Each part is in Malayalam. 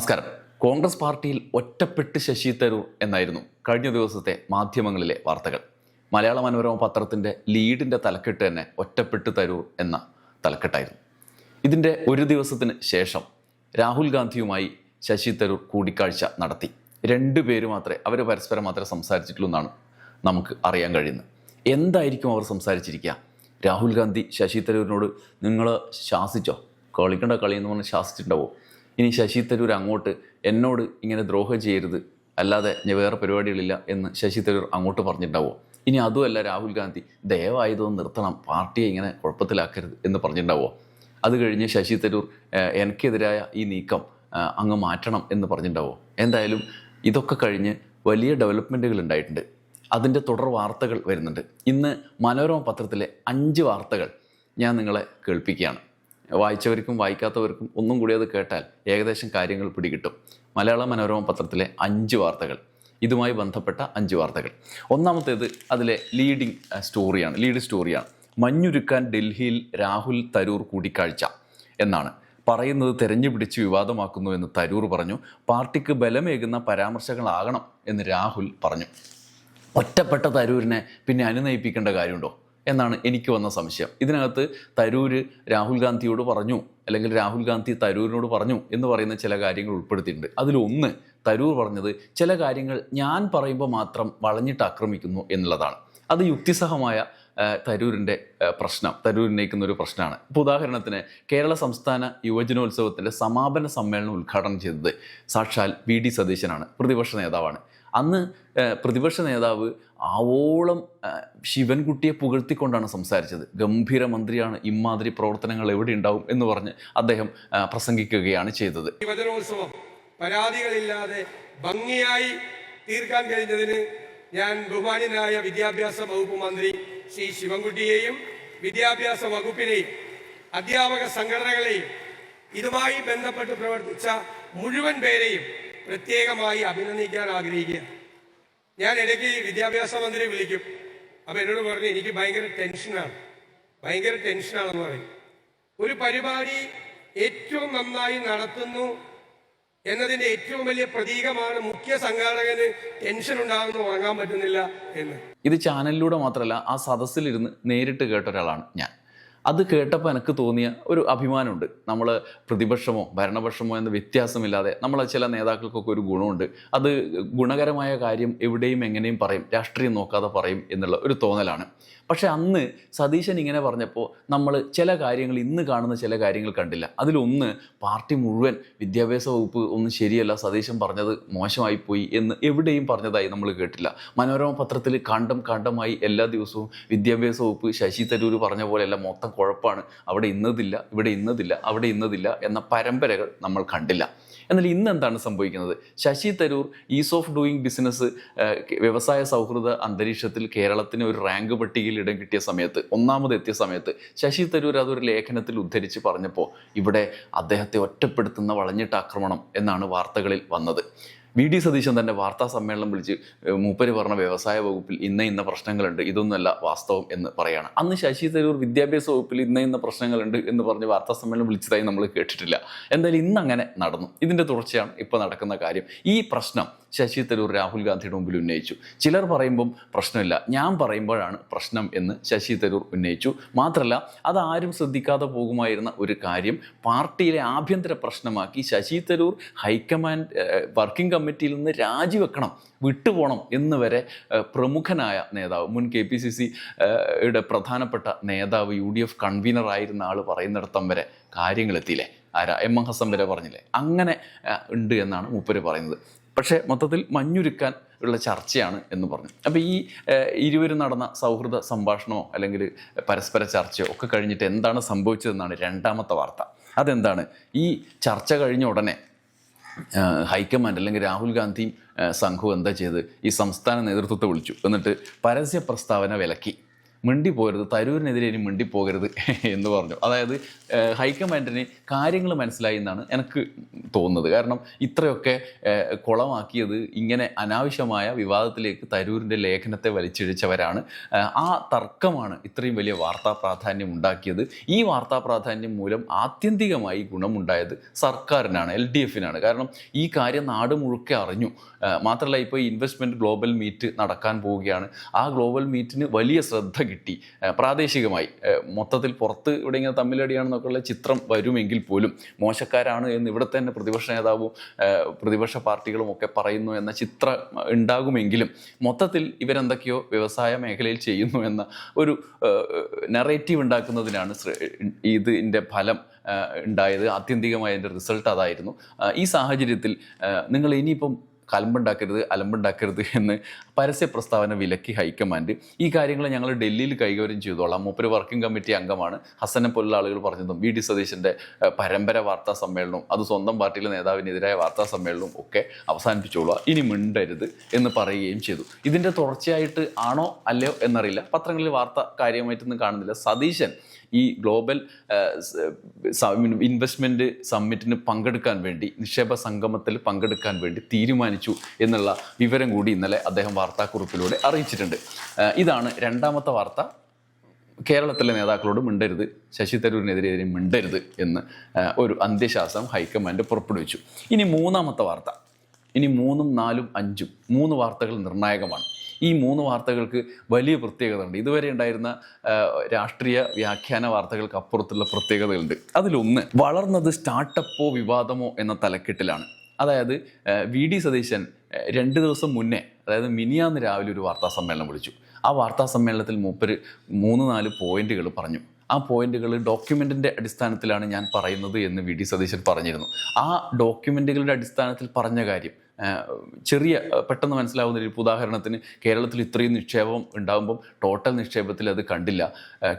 നമസ്കാരം. കോൺഗ്രസ് പാർട്ടിയിൽ ഒറ്റപ്പെട്ട് ശശി തരൂർ എന്നായിരുന്നു കഴിഞ്ഞ ദിവസത്തെ മാധ്യമങ്ങളിലെ വാർത്തകൾ. മലയാള മനോരമ പത്രത്തിന്റെ ലീഡിന്റെ തലക്കെട്ട് തന്നെ ഒറ്റപ്പെട്ട് തരൂർ എന്ന തലക്കെട്ടായിരുന്നു. ഇതിന്റെ ഒരു ദിവസത്തിന് ശേഷം രാഹുൽ ഗാന്ധിയുമായി ശശി തരൂർ കൂടിക്കാഴ്ച നടത്തി. രണ്ടുപേര് മാത്രമേ അവർ പരസ്പരം മാത്രമേ സംസാരിച്ചിട്ടുള്ളൂ എന്നാണ് നമുക്ക് അറിയാൻ കഴിയുന്നത്. എന്തായിരിക്കും അവർ സംസാരിച്ചിരിക്കുക? രാഹുൽ ഗാന്ധി ശശി തരൂരിനോട് നിങ്ങൾ ശാസിച്ചോ? കളിക്കേണ്ട കളി എന്ന് പറഞ്ഞ് ശാസിച്ചിട്ടുണ്ടാവോ? ഇനി ശശി തരൂർ അങ്ങോട്ട് എന്നോട് ഇങ്ങനെ ദ്രോഹം ചെയ്യരുത്. അല്ലാതെ ഞാൻ വേറെ പരിപാടികളില്ല എന്ന് ശശി തരൂർ അങ്ങോട്ട് പറഞ്ഞിട്ടുണ്ടാവോ? ഇനി അതുമല്ല രാഹുൽ ഗാന്ധി ദയവായതൊന്ന് നിർത്തണം. പാർട്ടിയെ ഇങ്ങനെ കുഴപ്പത്തിലാക്കരുത് എന്ന് പറഞ്ഞിട്ടുണ്ടാവോ? അത് കഴിഞ്ഞ് ശശി തരൂർ എനിക്കെതിരായ ഈ നീക്കം അങ്ങ് മാറ്റണം എന്ന് പറഞ്ഞിട്ടുണ്ടാവോ? എന്തായാലും ഇതൊക്കെ കഴിഞ്ഞ് വലിയ ഡെവലപ്മെന്റുകൾ ഉണ്ടായിട്ടുണ്ട്. അതിന്റെ തുടർ വാർത്തകൾ വരുന്നുണ്ട്. ഇന്ന് മനോരമ പത്രത്തിലെ അഞ്ച് വാർത്തകൾ ഞാൻ നിങ്ങളെ കേൾപ്പിക്കുകയാണ്. വായിച്ചവർക്കും വായിക്കാത്തവർക്കും ഒന്നും കൂടി അത് കേട്ടാൽ ഏകദേശം കാര്യങ്ങൾ പിടികിട്ടും. മലയാള മനോരമ പത്രത്തിലെ അഞ്ച് വാർത്തകൾ. ഇതുമായി ബന്ധപ്പെട്ട അഞ്ച് വാർത്തകൾ. ഒന്നാമത്തേത് അതിലെ ലീഡിംഗ് സ്റ്റോറിയാണ് ലീഡ് സ്റ്റോറിയാണ് മഞ്ഞുരുക്കാൻ ഡൽഹിയിൽ രാഹുൽ തരൂർ കൂടിക്കാഴ്ച എന്നാണ്. പറയുന്നത് തെരഞ്ഞു പിടിച്ച് വിവാദമാക്കുന്നു എന്ന് തരൂർ പറഞ്ഞു. പാർട്ടിക്ക് ബലമേകുന്ന പരാമർശങ്ങളാകണം എന്ന് രാഹുൽ പറഞ്ഞു. ഒറ്റപ്പെട്ട തരൂരിനെ പിന്നെ അനുനയിപ്പിക്കേണ്ട കാര്യമുണ്ടോ? എന്നാണ് എനിക്ക് വന്ന സംശയം. ഇതിനകത്ത് തരൂര് രാഹുൽ ഗാന്ധിയോട് പറഞ്ഞു അല്ലെങ്കിൽ രാഹുൽ ഗാന്ധി തരൂരിനോട് പറഞ്ഞു എന്ന് പറയുന്ന ചില കാര്യങ്ങൾ ഉൾപ്പെടുത്തിയിട്ടുണ്ട്. അതിലൊന്ന് തരൂർ പറഞ്ഞത് ചില കാര്യങ്ങൾ ഞാൻ പറയുമ്പോൾ മാത്രം വളഞ്ഞിട്ട് ആക്രമിക്കുന്നു എന്നുള്ളതാണ്. അത് യുക്തിസഹമായ തരൂരിന്റെ പ്രശ്നം തരൂർ ഉന്നയിക്കുന്ന ഒരു പ്രശ്നമാണ്. ഇപ്പോൾ ഉദാഹരണത്തിന് കേരള സംസ്ഥാന യുവജനോത്സവത്തിന്റെ സമാപന സമ്മേളനം ഉദ്ഘാടനം ചെയ്തത് സാക്ഷാൽ വി ഡി സതീശനാണ് പ്രതിപക്ഷ നേതാവാണ്. അന്ന് പ്രതിപക്ഷ നേതാവ് ആവോളം ശിവൻകുട്ടിയെ പുകഴ്ത്തിക്കൊണ്ടാണ് സംസാരിച്ചത്. ഗംഭീര മന്ത്രിയാണ് ഇമാതിരി പ്രവർത്തനങ്ങൾ എവിടെ ഉണ്ടാവും എന്ന് പറഞ്ഞ് അദ്ദേഹം പ്രസംഗിക്കുകയാണ് ചെയ്തത്. യുവജനോത്സവം പരാതികളില്ലാതെ ഭംഗിയായി തീർക്കാൻ കഴിഞ്ഞതിന് ഞാൻ ബഹുമാന്യനായ വിദ്യാഭ്യാസ വകുപ്പ് മന്ത്രി ശ്രീ ശിവൻകുട്ടിയെയും വിദ്യാഭ്യാസ വകുപ്പിനെയും അധ്യാപക സംഘടനകളെയും ഇതുമായി ബന്ധപ്പെട്ട് പ്രവർത്തിച്ച മുഴുവൻ പേരെയും പ്രത്യേകമായി അഭിനന്ദിക്കാൻ ആഗ്രഹിക്കുക ഞാൻ ഇടയ്ക്ക് വിദ്യാഭ്യാസ മന്ത്രി വിളിക്കും. അപ്പൊ എന്നോട് പറഞ്ഞു എനിക്ക് ഭയങ്കര ടെൻഷനാണ് ഭയങ്കര ടെൻഷനാണെന്ന് പറയും. ഒരു പരിപാടി ഏറ്റവും നന്നായി നടത്തുന്നു എന്നതിന്റെ ഏറ്റവും വലിയ പ്രതീകമാണ് മുഖ്യ സംഘാടകന് ടെൻഷൻ ഉണ്ടാകുന്നു ഉറങ്ങാൻ പറ്റുന്നില്ല എന്ന്. ഇത് ചാനലിലൂടെ മാത്രമല്ല ആ സദസ്സിലിരുന്ന് നേരിട്ട് കേട്ട ഒരാളാണ് ഞാൻ. അത് കേട്ടപ്പോൾ എനിക്ക് തോന്നിയ ഒരു അഭിമാനമുണ്ട്. നമ്മൾ പ്രതിപക്ഷമോ ഭരണപക്ഷമോ എന്ന വ്യത്യാസമില്ലാതെ നമ്മളെ ചില നേതാക്കൾക്കൊക്കെ ഒരു ഗുണമുണ്ട്. അത് ഗുണകരമായ കാര്യം എവിടെയും എങ്ങനെയും പറയും രാഷ്ട്രീയം നോക്കാതെ പറയും എന്നുള്ള ഒരു തോന്നലാണ്. പക്ഷെ അന്ന് സതീശൻ ഇങ്ങനെ പറഞ്ഞപ്പോൾ നമ്മൾ ചില കാര്യങ്ങൾ ഇന്ന് കാണുന്ന ചില കാര്യങ്ങൾ കണ്ടില്ല. അതിലൊന്ന് പാർട്ടി മുഴുവൻ വിദ്യാഭ്യാസ വകുപ്പ് ഒന്നും ശരിയല്ല സതീശൻ പറഞ്ഞത് മോശമായിപ്പോയി എന്ന് എവിടെയും പറഞ്ഞതായി നമ്മൾ കേട്ടില്ല. മനോരമ പത്രത്തിൽ കണ്ടം കണ്ടമായി എല്ലാ ദിവസവും വിദ്യാഭ്യാസ വകുപ്പ് ശശി തരൂർ പറഞ്ഞ പോലെയല്ല മൊത്തം കുഴപ്പമാണ് അവിടെ ഇന്നതില്ല ഇവിടെ ഇന്നതില്ല അവിടെ ഇന്നതില്ല എന്ന പരമ്പരകൾ നമ്മൾ കണ്ടില്ല. എന്നാൽ ഇന്ന് എന്താണ് സംഭവിക്കുന്നത്? Shashi Tharoor ease of doing business വ്യവസായ സൗഹൃദ അന്തരീക്ഷത്തിൽ കേരളത്തിന് ഒരു റാങ്ക് പട്ടികയിൽ ഇടം കിട്ടിയ സമയത്ത് ഒന്നാമത് എത്തിയ സമയത്ത് ശശി തരൂർ അതൊരു ലേഖനത്തിൽ ഉദ്ധരിച്ച് പറഞ്ഞപ്പോൾ ഇവിടെ അദ്ദേഹത്തെ ഒറ്റപ്പെടുത്തുന്ന വളഞ്ഞിട്ട് ആക്രമണം എന്നാണ് വാർത്തകളിൽ വന്നത്. വി ഡി സതീശൻ തന്നെ വാർത്താ സമ്മേളനം വിളിച്ച് മൂപ്പര് പറഞ്ഞ വ്യവസായ വകുപ്പിൽ ഇന്ന ഇന്ന പ്രശ്നങ്ങളുണ്ട് ഇതൊന്നുമല്ല വാസ്തവം എന്ന് പറയാണ്. അന്ന് ശശി തരൂർ വിദ്യാഭ്യാസ വകുപ്പിൽ ഇന്ന ഇന്ന പ്രശ്നങ്ങളുണ്ട് എന്ന് പറഞ്ഞ് വാർത്താ സമ്മേളനം വിളിച്ചതായി നമ്മൾ കേട്ടിട്ടില്ല. എന്തായാലും ഇന്ന് അങ്ങനെ നടന്നു. ഇതിന്റെ തുടർച്ചയാണ് ഇപ്പോൾ നടക്കുന്ന കാര്യം. ഈ പ്രശ്നം ശശി തരൂർ രാഹുൽ ഗാന്ധിയുടെ മുമ്പിൽ ഉന്നയിച്ചു. ചിലർ പറയുമ്പം പ്രശ്നമില്ല. ഞാൻ പറയുമ്പോഴാണ് പ്രശ്നം എന്ന് ശശി തരൂർ ഉന്നയിച്ചു. മാത്രമല്ല അത് ആരും ശ്രദ്ധിക്കാതെ പോകുമായിരുന്ന ഒരു കാര്യം പാർട്ടിയിലെ ആഭ്യന്തര പ്രശ്നമാക്കി Shashi Tharoor high command working കമ്മിറ്റിയിൽ നിന്ന് രാജിവെക്കണം വിട്ടുപോകണം എന്ന് വരെ പ്രമുഖനായ നേതാവ് മുൻ കെ പി സി സി യുടെ പ്രധാനപ്പെട്ട നേതാവ് യു ഡി എഫ് കൺവീനർ ആയിരുന്ന ആൾ പറയുന്നിടത്തം വരെ കാര്യങ്ങളെത്തിയില്ലേ? ആരാ? എം എം ഹസൻ വരെ പറഞ്ഞില്ലേ? അങ്ങനെ ഉണ്ട് എന്നാണ് മൂപ്പര് പറയുന്നത്. പക്ഷേ മൊത്തത്തിൽ മഞ്ഞുരുക്കാൻ ഉള്ള ചർച്ചയാണ് എന്ന് പറഞ്ഞു. അപ്പോൾ ഈ ഇരുവരും നടന്ന സൗഹൃദ സംഭാഷണമോ അല്ലെങ്കിൽ പരസ്പര ചർച്ചയോ ഒക്കെ കഴിഞ്ഞിട്ട് എന്താണ് സംഭവിച്ചതെന്നാണ് രണ്ടാമത്തെ വാർത്ത. അതെന്താണ്? ഈ ചർച്ച കഴിഞ്ഞ ഉടനെ ഹൈക്കമാൻഡ് അല്ലെങ്കിൽ രാഹുൽ ഗാന്ധിയും സംഘവും എന്താ ചെയ്ത് ഈ സംസ്ഥാന നേതൃത്വത്തെ വിളിച്ചു. എന്നിട്ട് പരസ്യ പ്രസ്താവന വിലക്കി. മിണ്ടി പോകരുത് തരൂരിനെതിരെ ഇനി മിണ്ടി പോകരുത് എന്ന് പറഞ്ഞു. അതായത് ഹൈക്കമാൻഡിന് കാര്യങ്ങൾ മനസ്സിലായി എന്നാണ് എനിക്ക് തോന്നുന്നത്. കാരണം ഇത്രയൊക്കെ കുളമാക്കിയത് ഇങ്ങനെ അനാവശ്യമായ വിവാദത്തിലേക്ക് തരൂരിന്റെ ലേഖനത്തെ വലിച്ചിഴിച്ചവരാണ്. ആ തർക്കമാണ് ഇത്രയും വലിയ വാർത്താ പ്രാധാന്യം ഉണ്ടാക്കിയത്. ഈ വാർത്താ പ്രാധാന്യം മൂലം ആത്യന്തികമായി ഗുണമുണ്ടായത് സർക്കാരിനാണ് എൽ ഡി എഫിനാണ് കാരണം ഈ കാര്യം നാട് മുഴുക്കെ അറിഞ്ഞു. മാത്രമല്ല ഇപ്പോൾ ഇൻവെസ്റ്റ്മെന്റ് ഗ്ലോബൽ മീറ്റ് നടക്കാൻ പോവുകയാണ്. ആ ഗ്ലോബൽ മീറ്റിന് വലിയ ശ്രദ്ധ കിട്ടി. പ്രാദേശികമായി. മൊത്തത്തിൽ പുറത്ത് ഇവിടെ ഇങ്ങനെ തമ്മിലടിയാണെന്നൊക്കെയുള്ള ചിത്രം വരുമെങ്കിൽ പോലും മോശക്കാരാണ് എന്ന് ഇവിടെ തന്നെ പ്രതിപക്ഷ നേതാവും പ്രതിപക്ഷ പാർട്ടികളും ഒക്കെ പറയുന്നു എന്ന ചിത്രം ഉണ്ടാകുമെങ്കിലും മൊത്തത്തിൽ ഇവരെന്തൊക്കെയോ വ്യവസായ മേഖലയിൽ ചെയ്യുന്നു എന്ന ഒരു നെറേറ്റീവ് ഉണ്ടാക്കുന്നതിനാണ് ഇതിന്റെ ഫലം ഉണ്ടായത്. ആത്യന്തികമായ അതിന്റെ റിസൾട്ട് അതായിരുന്നു. ഈ സാഹചര്യത്തിൽ നിങ്ങൾ ഇനിയിപ്പം കലമ്പുണ്ടാക്കരുത് അലമ്പുണ്ടാക്കരുത് എന്ന് പരസ്യ പ്രസ്താവന വിലക്കി ഹൈക്കമാൻഡ്. ഈ കാര്യങ്ങൾ ഞങ്ങൾ ഡൽഹിയിൽ കൈകാര്യം ചെയ്തോളാം. മൂപ്പര് വർക്കിംഗ് കമ്മിറ്റി അംഗമാണ്. ഹസനെ പോലുള്ള ആളുകൾ പറഞ്ഞതും വി ഡി സതീശന്റെ പരമ്പര വാർത്താ സമ്മേളനവും അത് സ്വന്തം പാർട്ടിയിലെ നേതാവിനെതിരായ വാർത്താ സമ്മേളനവും ഒക്കെ അവസാനിപ്പിച്ചോളുക. ഇനി മിണ്ടരുത് എന്ന് പറയുകയും ചെയ്തു. ഇതിന്റെ തുടർച്ചയായിട്ട് ആണോ അല്ലയോ എന്നറിയില്ല. പത്രങ്ങളിൽ വാർത്ത കാര്യമായിട്ടൊന്നും കാണുന്നില്ല. സതീശൻ ഈ ഗ്ലോബൽ ഇൻവെസ്റ്റ്മെന്റ് സമ്മിറ്റിന് പങ്കെടുക്കാൻ വേണ്ടി നിക്ഷേപ സംഗമത്തിൽ പങ്കെടുക്കാൻ വേണ്ടി തീരുമാനിച്ചു എന്നുള്ള വിവരം കൂടി ഇന്നലെ അദ്ദേഹം വാർത്താക്കുറിപ്പിലൂടെ അറിയിച്ചിട്ടുണ്ട്. ഇതാണ് രണ്ടാമത്തെ വാർത്ത. കേരളത്തിലെ നേതാക്കളോട് മിണ്ടരുത് ശശി തരൂരിനെതിരെ മിണ്ടരുത് എന്ന് ഒരു അന്ത്യശാസനം ഹൈക്കമാൻഡ് പുറപ്പെടുവിച്ചു. ഇനി മൂന്നാമത്തെ വാർത്ത. ഇനി മൂന്നും നാലും അഞ്ചും മൂന്ന് വാർത്തകൾ നിർണായകമാണ്. ഈ മൂന്ന് വാർത്തകൾക്ക് വലിയ പ്രത്യേകത ഉണ്ട് ഇതുവരെ ഉണ്ടായിരുന്ന രാഷ്ട്രീയ വ്യാഖ്യാന വാർത്തകൾക്ക് അപ്പുറത്തുള്ള പ്രത്യേകതകളുണ്ട്. അതിലൊന്ന് വളർന്നത് സ്റ്റാർട്ടപ്പോ വിവാദമോ എന്ന തലക്കെട്ടിലാണ്. അതായത് വി ഡി സതീശൻ രണ്ട് ദിവസം മുന്നേ അതായത് മിനിയാന്ന് രാവിലെ ഒരു വാർത്താ സമ്മേളനം വിളിച്ചു. ആ വാർത്താ സമ്മേളനത്തിൽ മൂപ്പര് മൂന്ന് നാല് പോയിന്റുകൾ പറഞ്ഞു. ആ പോയിന്റുകൾ ഡോക്യുമെന്റിന്റെ അടിസ്ഥാനത്തിലാണ് ഞാൻ പറയുന്നത് എന്ന് വി ഡി സതീശൻ പറഞ്ഞിരുന്നു. ആ ഡോക്യുമെന്റുകളുടെ അടിസ്ഥാനത്തിൽ പറഞ്ഞ കാര്യം ചെറിയ പെട്ടെന്ന് മനസ്സിലാവുന്ന ഒരു ഉദാഹരണത്തിന് കേരളത്തിൽ ഇത്രയും നിക്ഷേപം ഉണ്ടാകുമ്പം ടോട്ടൽ നിക്ഷേപത്തിൽ അത് കണ്ടില്ല.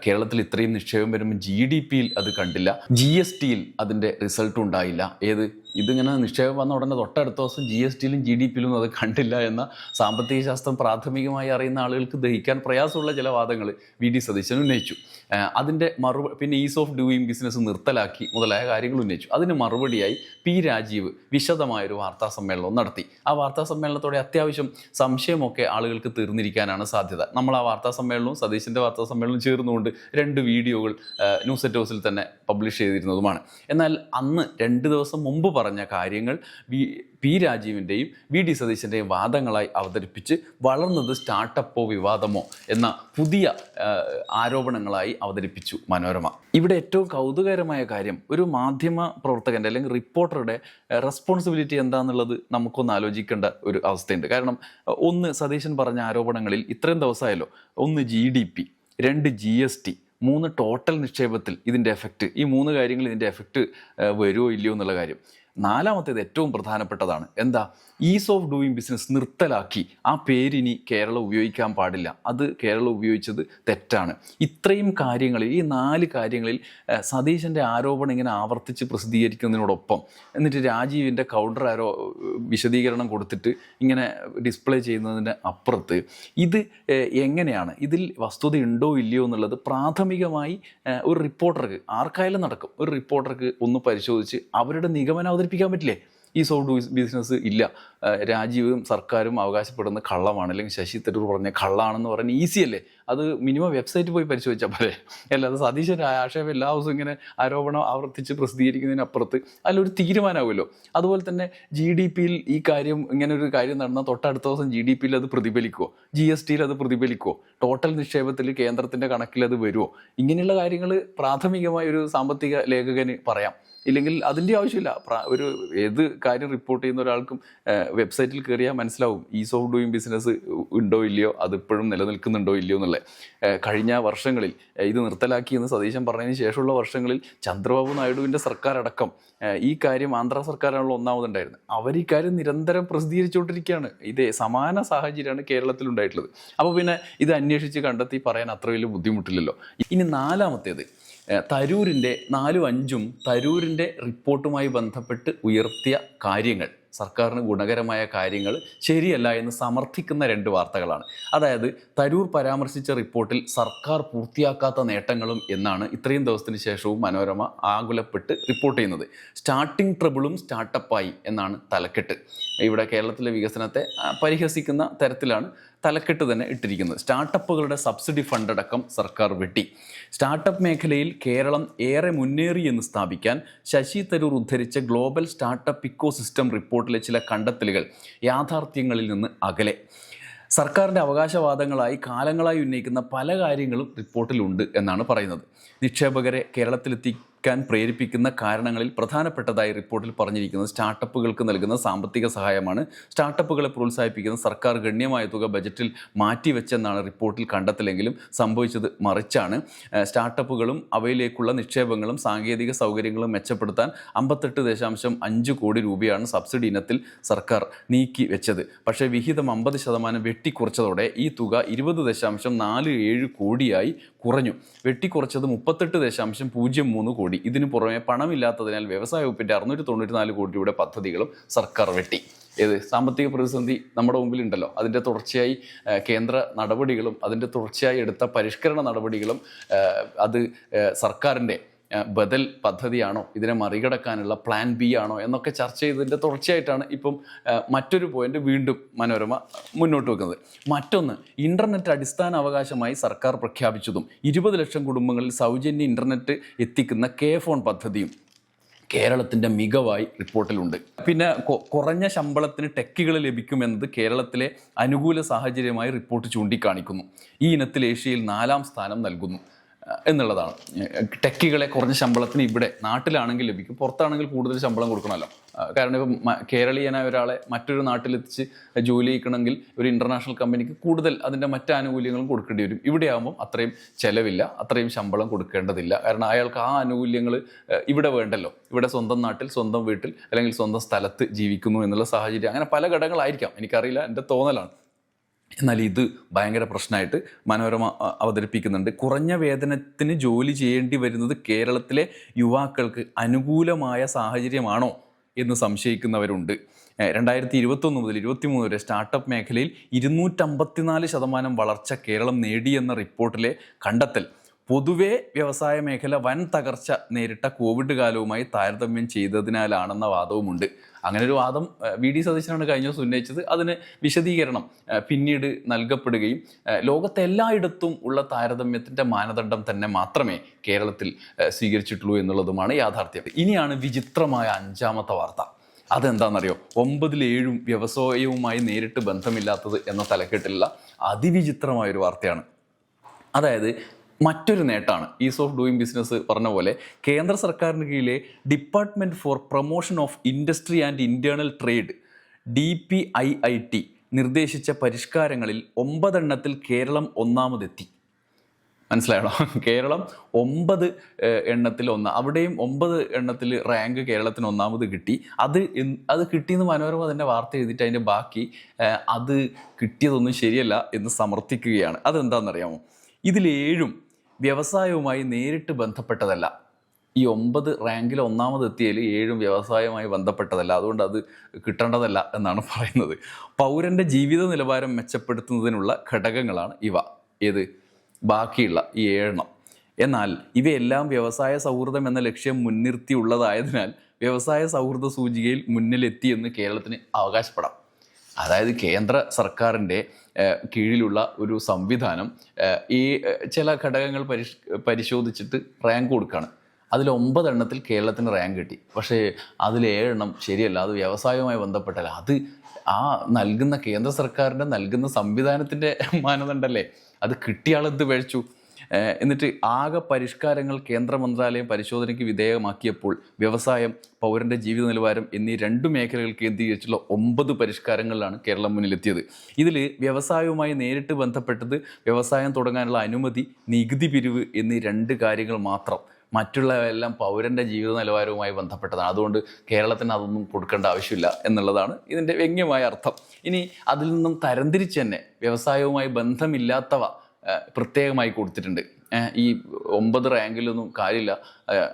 കേരളത്തിൽ ഇത്രയും നിക്ഷേപം വരുമ്പോൾ ജി ഡി പിയിൽ അത് കണ്ടില്ല. ജി എസ് ടിയിൽ അതിന്റെ റിസൾട്ട് ഉണ്ടായില്ല. ഏത്? ഇതിങ്ങനെ നിക്ഷേപം വന്ന ഉടനെ തൊട്ടടുത്ത ദിവസം ജി എസ് ടിയിലും ജി ഡി പിയിലും അത് കണ്ടില്ല എന്ന സാമ്പത്തിക ശാസ്ത്രം പ്രാഥമികമായി അറിയുന്ന ആളുകൾക്ക് ദഹിക്കാൻ പ്രയാസമുള്ള ചില വാദങ്ങൾ വി ഡി സതീശൻ ഉന്നയിച്ചു. അതിന്റെ മറു പിന്നെ ഈസ് ഓഫ് ഡൂയിങ് ബിസിനസ് നിർത്തലാക്കി മുതലായ കാര്യങ്ങൾ ഉന്നയിച്ചു. അതിന് മറുപടിയായി പി രാജീവ് വിശദമായൊരു വാർത്താ സമ്മേളനം നടത്തി. ആ വാർത്താ സമ്മേളനത്തോടെ അത്യാവശ്യം സംശയമൊക്കെ ആളുകൾക്ക് തീർന്നിരിക്കാനാണ് സാധ്യത. നമ്മൾ ആ വാർത്താ സമ്മേളനവും സതീശന്റെ വാർത്താ സമ്മേളനവും ചേർന്നുകൊണ്ട് രണ്ട് വീഡിയോകൾ ന്യൂസ് എറ്റ് ഹൗസിൽ തന്നെ പബ്ലിഷ് ചെയ്തിരുന്നതുമാണ്. എന്നാൽ അന്ന് രണ്ട് ദിവസം മുമ്പ് പറഞ്ഞ കാര്യങ്ങൾ വി പി രാജീവിന്റെയും വി ഡി സതീശന്റെയും വാദങ്ങളായി അവതരിപ്പിച്ച് വളർന്നത് സ്റ്റാർട്ടപ്പോ വിവാദമോ എന്ന പുതിയ ആരോപണങ്ങളായി അവതരിപ്പിച്ചു മനോരമ. ഇവിടെ ഏറ്റവും കൗതുകകരമായ കാര്യം ഒരു മാധ്യമ പ്രവർത്തകന്റെ അല്ലെങ്കിൽ റിപ്പോർട്ടറുടെ റെസ്പോൺസിബിലിറ്റി എന്താണെന്നുള്ളത് നമുക്കൊന്ന് ആലോചിക്കേണ്ട ഒരു അവസ്ഥയുണ്ട്. കാരണം ഒന്ന് സതീശൻ പറഞ്ഞ ആരോപണങ്ങളിൽ ഇത്രയും ദിവസമായല്ലോ. ഒന്ന് ജി ഡി പി രണ്ട് ജി എസ് ടി മൂന്ന് ടോട്ടൽ നിക്ഷേപത്തിൽ ഇതിന്റെ എഫക്റ്റ് ഈ മൂന്ന് കാര്യങ്ങൾ ഇതിന്റെ എഫക്റ്റ് വരുമോ ഇല്ലയോ എന്നുള്ള കാര്യം. നാലാമത്തേത് ഏറ്റവും പ്രധാനപ്പെട്ടതാണ്. എന്താ? ഈസ് ഓഫ് ഡൂയിങ് ബിസിനസ് നിർത്തലാക്കി. ആ പേരിനി കേരളം ഉപയോഗിക്കാൻ പാടില്ല. അത് കേരളം ഉപയോഗിച്ചത് തെറ്റാണ്. ഇത്രയും കാര്യങ്ങളിൽ ഈ നാല് കാര്യങ്ങളിൽ സതീശന്റെ ആരോപണം ഇങ്ങനെ ആവർത്തിച്ച് പ്രസിദ്ധീകരിക്കുന്നതിനോടൊപ്പം എന്നിട്ട് രാജീവിന്റെ കൗണ്ടർ ആരോ വിശദീകരണം കൊടുത്തിട്ട് ഇങ്ങനെ ഡിസ്പ്ലേ ചെയ്യുന്നതിന് അപ്പുറത്ത് ഇത് എങ്ങനെയാണ്? ഇതിൽ വസ്തുത ഉണ്ടോ ഇല്ലയോ എന്നുള്ളത് പ്രാഥമികമായി ഒരു റിപ്പോർട്ടർക്ക് ആർക്കായാലും നടക്കും. ഒരു റിപ്പോർട്ടർക്ക് ഒന്ന് പരിശോധിച്ച് അവരുടെ നിഗമനം അവതരിപ്പിക്കാൻ പറ്റില്ലേ? ഈ സോൾഡ് ബിസിനസ് ഇല്ല. രാജീവും സർക്കാരും അവകാശപ്പെടുന്ന കള്ളമാണ്. അല്ലെങ്കിൽ ശശി തരൂർ പറഞ്ഞ കള്ളാണെന്ന് പറഞ്ഞാൽ ഈസി അല്ലേ? അത് മിനിമം വെബ്സൈറ്റ് പോയി പരിശോധിച്ചാൽ പോലെ അല്ലാതെ സതീശൻ ആക്ഷേപം എല്ലാ ദിവസവും ഇങ്ങനെ ആരോപണം ആവർത്തിച്ച് പ്രസിദ്ധീകരിക്കുന്നതിനപ്പുറത്ത് അതിലൊരു തീരുമാനമാവുമല്ലോ അതുപോലെ തന്നെ ജി ഡി പിയിൽ ഈ കാര്യം ഇങ്ങനെ ഒരു കാര്യം നടന്നാൽ തൊട്ടടുത്ത ദിവസം ജി ഡി പിയിൽ അത് പ്രതിഫലിക്കുമോ ജി എസ് ടിയിൽ അത് പ്രതിഫലിക്കുമോ ടോട്ടൽ നിക്ഷേപത്തിൽ കേന്ദ്രത്തിന്റെ കണക്കിൽ അത് വരുമോ ഇങ്ങനെയുള്ള കാര്യങ്ങൾ പ്രാഥമികമായ ഒരു സാമ്പത്തിക ലേഖകന് പറയാം. ഇല്ലെങ്കിൽ അതിന്റെ ആവശ്യമില്ല. ഒരു ഏത് കാര്യം റിപ്പോർട്ട് ചെയ്യുന്ന ഒരാൾക്കും വെബ്സൈറ്റിൽ കയറിയാൽ മനസ്സിലാവും ഈസ് ഓഫ് ഡൂയിങ് ബിസിനസ് ഉണ്ടോ ഇല്ലയോ? അത് ഇപ്പോഴും നിലനിൽക്കുന്നുണ്ടോ ഇല്ലയോ? എന്നുള്ളത് കഴിഞ്ഞ വർഷങ്ങളിൽ ഇത് നിർത്തലാക്കി എന്ന് സതീശൻ പറഞ്ഞതിന് ശേഷമുള്ള വർഷങ്ങളിൽ ചന്ദ്രബാബു നായിഡുവിന്റെ സർക്കാർ അടക്കം ഈ കാര്യം ആന്ധ്ര സർക്കാരാണല്ലോ ഒന്നാമതുണ്ടായിരുന്നു. അവർ ഈ കാര്യം നിരന്തരം പ്രസിദ്ധീകരിച്ചുകൊണ്ടിരിക്കുകയാണ്. ഇതേ സമാന സാഹചര്യമാണ് കേരളത്തിൽ ഉണ്ടായിട്ടുള്ളത്. അപ്പോൾ പിന്നെ ഇത് അന്വേഷിച്ച് കണ്ടെത്തി പറയാൻ അത്ര വലിയ ബുദ്ധിമുട്ടില്ലല്ലോ. ഇനി നാലാമത്തേത്. തരൂരിന്റെ നാലും അഞ്ചും തരൂരിന്റെ റിപ്പോർട്ടുമായി ബന്ധപ്പെട്ട് ഉയർത്തിയ കാര്യങ്ങൾ സർക്കാരിന് ഗുണകരമായ കാര്യങ്ങൾ ശരിയല്ല എന്ന് സമർത്ഥിക്കുന്ന രണ്ട് വാർത്തകളാണ്. അതായത് തരൂർ പരാമർശിച്ച റിപ്പോർട്ടിൽ സർക്കാർ പൂർത്തിയാക്കാത്ത നേട്ടങ്ങളും എന്നാണ് ഇത്രയും ദിവസത്തിന് ശേഷവും മനോരമ ആകുലപ്പെട്ട് റിപ്പോർട്ട് ചെയ്യുന്നത്. സ്റ്റാർട്ടിംഗ് ട്രബിളും സ്റ്റാർട്ടപ്പായി എന്നാണ് തലക്കെട്ട്. ഇവിടെ കേരളത്തിലെ വികസനത്തെ പരിഹസിക്കുന്ന തരത്തിലാണ് തലക്കെട്ട് തന്നെ ഇട്ടിരിക്കുന്നത്. സ്റ്റാർട്ടപ്പുകളുടെ സബ്സിഡി ഫണ്ട് അടക്കം സർക്കാർ വെട്ടി. സ്റ്റാർട്ടപ്പ് മേഖലയിൽ കേരളം ഏറെ മുന്നേറി എന്ന് സ്ഥാപിക്കാൻ ശശി തരൂർ ഉദ്ധരിച്ച ഗ്ലോബൽ സ്റ്റാർട്ടപ്പ് ഇക്കോസിസ്റ്റം റിപ്പോർട്ടിലെ ചില കണ്ടെത്തലുകൾ യാഥാർത്ഥ്യങ്ങളിൽ നിന്ന് അകലെ. സർക്കാരിന്റെ അവകാശവാദങ്ങളായി കാലങ്ങളായി ഉന്നയിക്കുന്ന പല കാര്യങ്ങളും റിപ്പോർട്ടിലുണ്ട് എന്നാണ് പറയുന്നത്. നിക്ഷേപകരെ കേരളത്തിലെത്തിക്കാൻ പ്രേരിപ്പിക്കുന്ന കാരണങ്ങളിൽ പ്രധാനപ്പെട്ടതായി റിപ്പോർട്ടിൽ പറഞ്ഞിരിക്കുന്നത് സ്റ്റാർട്ടപ്പുകൾക്ക് നൽകുന്ന സാമ്പത്തിക സഹായമാണ്. സ്റ്റാർട്ടപ്പുകളെ പ്രോത്സാഹിപ്പിക്കുന്ന സർക്കാർ ഗണ്യമായ തുക ബജറ്റിൽ മാറ്റിവെച്ചെന്നാണ് റിപ്പോർട്ടിൽ കണ്ടെത്തലെങ്കിലും സംഭവിച്ചത് മറിച്ചാണ്. സ്റ്റാർട്ടപ്പുകളും അവയിലേക്കുള്ള നിക്ഷേപങ്ങളും സാങ്കേതിക സൗകര്യങ്ങളും മെച്ചപ്പെടുത്താൻ അമ്പത്തെട്ട് ദശാംശം അഞ്ച് കോടി രൂപയാണ് സബ്സിഡി ഇനത്തിൽ സർക്കാർ നീക്കി വെച്ചത്. പക്ഷേ വിഹിതം അമ്പത് ശതമാനം വെട്ടിക്കുറച്ചതോടെ ഈ തുക ഇരുപത് ദശാംശം നാല് ഏഴ് കോടിയായി കുറഞ്ഞു. വെട്ടിക്കുറച്ചത് മുപ്പത്തെട്ട് ദശാംശം പൂജ്യം മൂന്ന് കോടി. ഇതിനു പുറമെ പണമില്ലാത്തതിനാൽ വ്യവസായ വകുപ്പിന്റെ അറുന്നൂറ്റി തൊണ്ണൂറ്റിനാല് കോടി രൂപയുടെ പദ്ധതികളും സർക്കാർ വെട്ടി. ഏത് സാമ്പത്തിക പ്രതിസന്ധി നമ്മുടെ മുമ്പിലുണ്ടല്ലോ. അതിന്റെ തുടർച്ചയായി കേന്ദ്ര നടപടികളും അതിന്റെ തുടർച്ചയായി എടുത്ത പരിഷ്കരണ നടപടികളും അത് സർക്കാരിന്റെ ബദൽ പദ്ധതിയാണോ? ഇതിനെ മറികടക്കാനുള്ള പ്ലാൻ ബി ആണോ? എന്നൊക്കെ ചർച്ച ചെയ്തതിന്റെ തുടർച്ചയായിട്ടാണ് ഇപ്പം മറ്റൊരു പോയിന്റ് വീണ്ടും മനോരമ മുന്നോട്ട് വെക്കുന്നത്. മറ്റൊന്ന് ഇന്റർനെറ്റ് അടിസ്ഥാന അവകാശമായി സർക്കാർ പ്രഖ്യാപിച്ചതും ഇരുപത് ലക്ഷം കുടുംബങ്ങളിൽ സൗജന്യ ഇന്റർനെറ്റ് എത്തിക്കുന്ന കെ ഫോൺ പദ്ധതിയും കേരളത്തിന്റെ മികവായി റിപ്പോർട്ടിലുണ്ട്. പിന്നെ കുറഞ്ഞ ശമ്പളത്തിന് ടെക്കുകൾ ലഭിക്കുമെന്നത് കേരളത്തിലെ അനുകൂല സാഹചര്യമായി റിപ്പോർട്ട് ചൂണ്ടിക്കാണിക്കുന്നു. ഈ ഇനത്തിൽ ഏഷ്യയിൽ നാലാം സ്ഥാനം നൽകുന്നു. എന്നുള്ളതാണ്. ടെക്കികളെ കുറഞ്ഞ ശമ്പളത്തിന് ഇവിടെ നാട്ടിലാണെങ്കിൽ ലഭിക്കും. പുറത്താണെങ്കിൽ കൂടുതൽ ശമ്പളം കൊടുക്കണമല്ലോ. കാരണം ഇപ്പം കേരളീയനായ ഒരാളെ മറ്റൊരു നാട്ടിലെത്തിച്ച് ജോലി ചെയ്യിക്കണമെങ്കിൽ ഒരു ഇന്റർനാഷണൽ കമ്പനിക്ക് കൂടുതൽ അതിന്റെ മറ്റ് ആനുകൂല്യങ്ങളും കൊടുക്കേണ്ടി വരും. ഇവിടെ ആകുമ്പോൾ അത്രയും ചിലവില്ല അത്രയും ശമ്പളം കൊടുക്കേണ്ടതില്ല. കാരണം അയാൾക്ക് ആ ആനുകൂല്യങ്ങൾ ഇവിടെ വേണ്ടല്ലോ. ഇവിടെ സ്വന്തം നാട്ടിൽ സ്വന്തം വീട്ടിൽ അല്ലെങ്കിൽ സ്വന്തം സ്ഥലത്ത് ജീവിക്കുന്നു എന്നുള്ള സാഹചര്യം. അങ്ങനെ പല ഘടകങ്ങളായിരിക്കാം. എനിക്കറിയില്ല എന്റെ തോന്നലാണ്. എന്നാൽ ഇത് ഭയങ്കര പ്രശ്നമായിട്ട് മനോരമ അവതരിപ്പിക്കുന്നുണ്ട്. കുറഞ്ഞ വേതനത്തിന് ജോലി ചെയ്യേണ്ടി വരുന്നത് കേരളത്തിലെ യുവാക്കൾക്ക് അനുകൂലമായ സാഹചര്യമാണോ എന്ന് സംശയിക്കുന്നവരുണ്ട്. രണ്ടായിരത്തി ഇരുപത്തൊന്ന് മുതൽ ഇരുപത്തിമൂന്ന് വരെ സ്റ്റാർട്ടപ്പ് മേഖലയിൽ ഇരുന്നൂറ്റമ്പത്തിനാല് ശതമാനം വളർച്ച കേരളം നേടിയെന്ന റിപ്പോർട്ടിലെ കണ്ടെത്തൽ പൊതുവെ വ്യവസായ മേഖല വൻ തകർച്ച നേരിട്ട കോവിഡ് കാലവുമായി താരതമ്യം ചെയ്തതിനാലാണെന്ന വാദവുമുണ്ട്. അങ്ങനെ ഒരു വാദം വി. ഡി. സതീശനാണ് കഴിഞ്ഞ ദിവസം ഉന്നയിച്ചത്. അതിന് വിശദീകരണം പിന്നീട് നൽകപ്പെടുകയും ലോകത്തെല്ലായിടത്തും ഉള്ള താരതമ്യത്തിന്റെ മാനദണ്ഡം തന്നെ മാത്രമേ കേരളത്തിൽ സ്വീകരിച്ചിട്ടുള്ളൂ എന്നുള്ളതുമാണ് യാഥാർത്ഥ്യം. ഇനിയാണ് വിചിത്രമായ അഞ്ചാമത്തെ വാർത്ത. അതെന്താണെന്നറിയോ? ഒമ്പതിൽ ഏഴും വ്യവസായവുമായി നേരിട്ട് ബന്ധമില്ലാത്തത് എന്ന തലക്കെട്ടിലുള്ള അതിവിചിത്രമായൊരു വാർത്തയാണ്. അതായത് മറ്റൊരു നേട്ടമാണ് ഈസ് ഓഫ് ഡൂയിങ് ബിസിനസ് പറഞ്ഞ പോലെ കേന്ദ്ര സർക്കാരിന് കീഴിലെ department for promotion of industry and internal trade D P I I T നിർദ്ദേശിച്ച പരിഷ്കാരങ്ങളിൽ ഒമ്പതെണ്ണത്തിൽ കേരളം ഒന്നാമതെത്തി. മനസ്സിലായോ? കേരളം ഒമ്പത് എണ്ണത്തിൽ ഒന്ന്. അവിടെയും ഒമ്പത് എണ്ണത്തിൽ റാങ്ക് കേരളത്തിന് ഒന്നാമത് കിട്ടി. അത് അത് കിട്ടിയെന്ന് മനോരമ തന്നെ വാർത്ത എഴുതിയിട്ട് അതിന്റെ ബാക്കി അത് കിട്ടിയതൊന്നും ശരിയല്ല എന്ന് സമർത്ഥിക്കുകയാണ്. അതെന്താണെന്നറിയാമോ? ഇതിലേഴും വ്യവസായവുമായി നേരിട്ട് ബന്ധപ്പെട്ടതല്ല. ഈ ഒമ്പത് റാങ്കിൽ ഒന്നാമത് എത്തിയതിൽ ഏഴും വ്യവസായവുമായി ബന്ധപ്പെട്ടതല്ല. അതുകൊണ്ട് അത് കിട്ടേണ്ടതല്ല എന്നാണ് പറയുന്നത്. പൗരന്റെ ജീവിത നിലവാരം മെച്ചപ്പെടുത്തുന്നതിനുള്ള ഘടകങ്ങളാണ് ഇവ. ഏത്? ബാക്കിയുള്ള ഈ ഏഴെണ്ണം. എന്നാൽ ഇവയെല്ലാം വ്യവസായ സൗഹൃദം എന്ന ലക്ഷ്യം മുൻനിർത്തിയുള്ളതായതിനാൽ വ്യവസായ സൗഹൃദ സൂചികയിൽ മുന്നിലെത്തിയെന്ന് കേരളത്തിന് അവകാശപ്പെടാം. അതായത് കേന്ദ്ര സർക്കാരിന്റെ കീഴിലുള്ള ഒരു സംവിധാനം ഈ ചില ഘടകങ്ങൾ പരിഷ് പരിശോധിച്ചിട്ട് റാങ്ക് കൊടുക്കുകയാണ് അതിൽ ഒമ്പതെണ്ണത്തിൽ കേരളത്തിന് റാങ്ക് കിട്ടി. പക്ഷേ അതിൽ ഏഴെണ്ണം ശരിയല്ല അത് വ്യവസായവുമായി ബന്ധപ്പെട്ടല്ല. അത് ആ നൽകുന്ന കേന്ദ്ര സർക്കാരിന്റെ നൽകുന്ന സംവിധാനത്തിന്റെ മാനദണ്ഡമല്ലേ അത് കിട്ടിയാളെന്ത് വേഴിച്ചു? എന്നിട്ട് ആകെ പരിഷ്കാരങ്ങൾ കേന്ദ്ര മന്ത്രാലയം പരിശോധനയ്ക്ക് വിധേയമാക്കിയപ്പോൾ വ്യവസായം പൗരന്റെ ജീവിത നിലവാരം എന്നീ രണ്ട് മേഖലകൾ കേന്ദ്രീകരിച്ചുള്ള ഒമ്പത് പരിഷ്കാരങ്ങളിലാണ് കേരളം മുന്നിലെത്തിയത്. ഇതിൽ വ്യവസായവുമായി നേരിട്ട് ബന്ധപ്പെട്ടത് വ്യവസായം തുടങ്ങാനുള്ള അനുമതി നികുതി പിരിവ് എന്നീ രണ്ട് കാര്യങ്ങൾ മാത്രം. മറ്റുള്ളവയെല്ലാം പൗരന്റെ ജീവിത നിലവാരവുമായി ബന്ധപ്പെട്ടതാണ്. അതുകൊണ്ട് കേരളത്തിന് അതൊന്നും കൊടുക്കേണ്ട ആവശ്യമില്ല എന്നുള്ളതാണ് ഇതിന്റെ വ്യംഗ്യമായ അർത്ഥം. ഇനി അതിൽ നിന്നും തരംതിരിച്ച് തന്നെ വ്യവസായവുമായി ബന്ധമില്ലാത്തവ പ്രത്യേകമായി കൊടുത്തിട്ടുണ്ട്. ഈ ഒമ്പത് റാങ്കിലൊന്നും കാര്യമില്ല.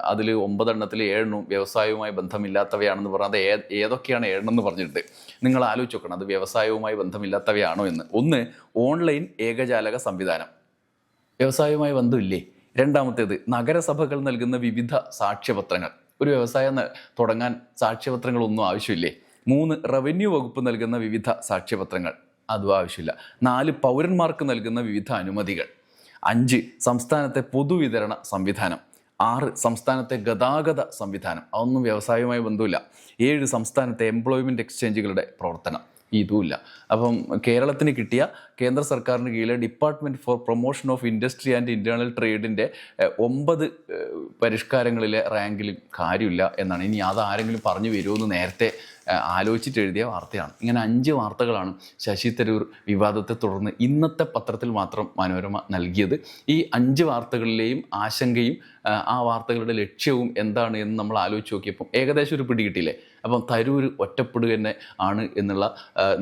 അതിൽ ഒമ്പതെണ്ണത്തിൽ ഏഴെണ്ണവും വ്യവസായവുമായി ബന്ധമില്ലാത്തവയാണെന്ന് പറഞ്ഞാൽ അത് ഏതൊക്കെയാണ് ഏഴെണ്ണം പറഞ്ഞിട്ടുണ്ട്. നിങ്ങൾ ആലോചിച്ച് നോക്കണം അത് വ്യവസായവുമായി ബന്ധമില്ലാത്തവയാണോ എന്ന്. ഒന്ന് ഓൺലൈൻ ഏകജാലക സംവിധാനം. വ്യവസായവുമായി ബന്ധമില്ലേ? രണ്ടാമത്തേത് നഗരസഭകൾ നൽകുന്ന വിവിധ സാക്ഷ്യപത്രങ്ങൾ. ഒരു വ്യവസായം തുടങ്ങാൻ സാക്ഷ്യപത്രങ്ങളൊന്നും ആവശ്യമില്ലേ? മൂന്ന് റവന്യൂ വകുപ്പ് നൽകുന്ന വിവിധ സാക്ഷ്യപത്രങ്ങൾ. അതും ആവശ്യമില്ല. നാല് പൗരന്മാർക്ക് നൽകുന്ന വിവിധ അനുമതികൾ. അഞ്ച് സംസ്ഥാനത്തെ പൊതുവിതരണ സംവിധാനം. ആറ് സംസ്ഥാനത്തെ ഗതാഗത സംവിധാനം. അതൊന്നും വ്യവസായവുമായി ബന്ധമില്ല. ഏഴ് സംസ്ഥാനത്തെ എംപ്ലോയ്മെന്റ് എക്സ്ചേഞ്ചുകളുടെ പ്രവർത്തനം. ഇതുമില്ല. അപ്പം കേരളത്തിന് കിട്ടിയ കേന്ദ്ര സർക്കാരിന് കീഴിലെ department for promotion of industry and internal ട്രേഡിന്റെ ഒമ്പത് പരിഷ്കാരങ്ങളിലെ റാങ്കിലും കാര്യമില്ല എന്നാണ്. ഇനി അത് ആരെങ്കിലും പറഞ്ഞു വരുമെന്ന് നേരത്തെ ആലോചിച്ചിട്ട് എഴുതിയ വാർത്തയാണ്. ഇങ്ങനെ അഞ്ച് വാർത്തകളാണ് ശശി തരൂർ വിവാദത്തെ തുടർന്ന് ഇന്നത്തെ പത്രത്തിൽ മാത്രം മനോരമ നൽകിയത്. ഈ അഞ്ച് വാർത്തകളിലെയും ആശങ്കയും ആ, വാർത്തകളുടെ ലക്ഷ്യവും എന്താണ് എന്ന് നമ്മൾ ആലോചിച്ച് നോക്കിയപ്പം ഏകദേശം ഒരു പിടി കിട്ടിയില്ലേ? അപ്പം തരൂർ ഒറ്റപ്പെടുക തന്നെ ആണ് എന്നുള്ള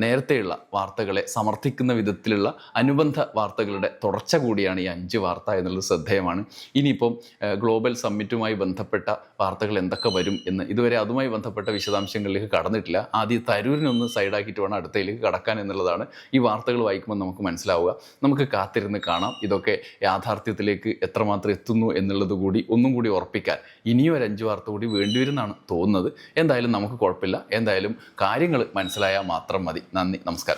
നേരത്തെയുള്ള വാർത്തകളെ സമർത്ഥിക്കുന്ന വിധത്തിലുള്ള അനുബന്ധ വാർത്തകളുടെ തുടർച്ച കൂടിയാണ് ഈ അഞ്ച് വാർത്ത എന്നുള്ളത് ശ്രദ്ധേയമാണ്. ഇനിയിപ്പം ഗ്ലോബൽ സമ്മിറ്റുമായി ബന്ധപ്പെട്ട വാർത്തകൾ എന്തൊക്കെ വരും എന്ന് ഇതുവരെ അതുമായി ബന്ധപ്പെട്ട വിശദാംശങ്ങളിലേക്ക് കടന്നിട്ടില്ല. ആദ്യം തരൂരിനൊന്ന് സൈഡാക്കിയിട്ട് വേണം അടുത്തയിലേക്ക് കടക്കാൻ എന്നുള്ളതാണ് ഈ വാർത്തകൾ വായിക്കുമ്പോൾ നമുക്ക് മനസ്സിലാവുക. നമുക്ക് കാത്തിരുന്ന് കാണാം. ഇതൊക്കെ യാഥാർത്ഥ്യത്തിലേക്ക് എത്രമാത്രം എത്തുന്നു എന്നുള്ളത് കൂടി ഒന്നും കൂടി ഉറപ്പിക്കാൻ ഇനിയും ഒരു അഞ്ച് വാർത്ത കൂടി വേണ്ടിവരുമെന്നാണ് തോന്നുന്നത്. എന്തായാലും നമുക്ക് കുഴപ്പമില്ല. എന്തായാലും കാര്യങ്ങൾ മനസ്സിലായാൽ മാത്രം മതി. നന്ദി. നമസ്കാരം.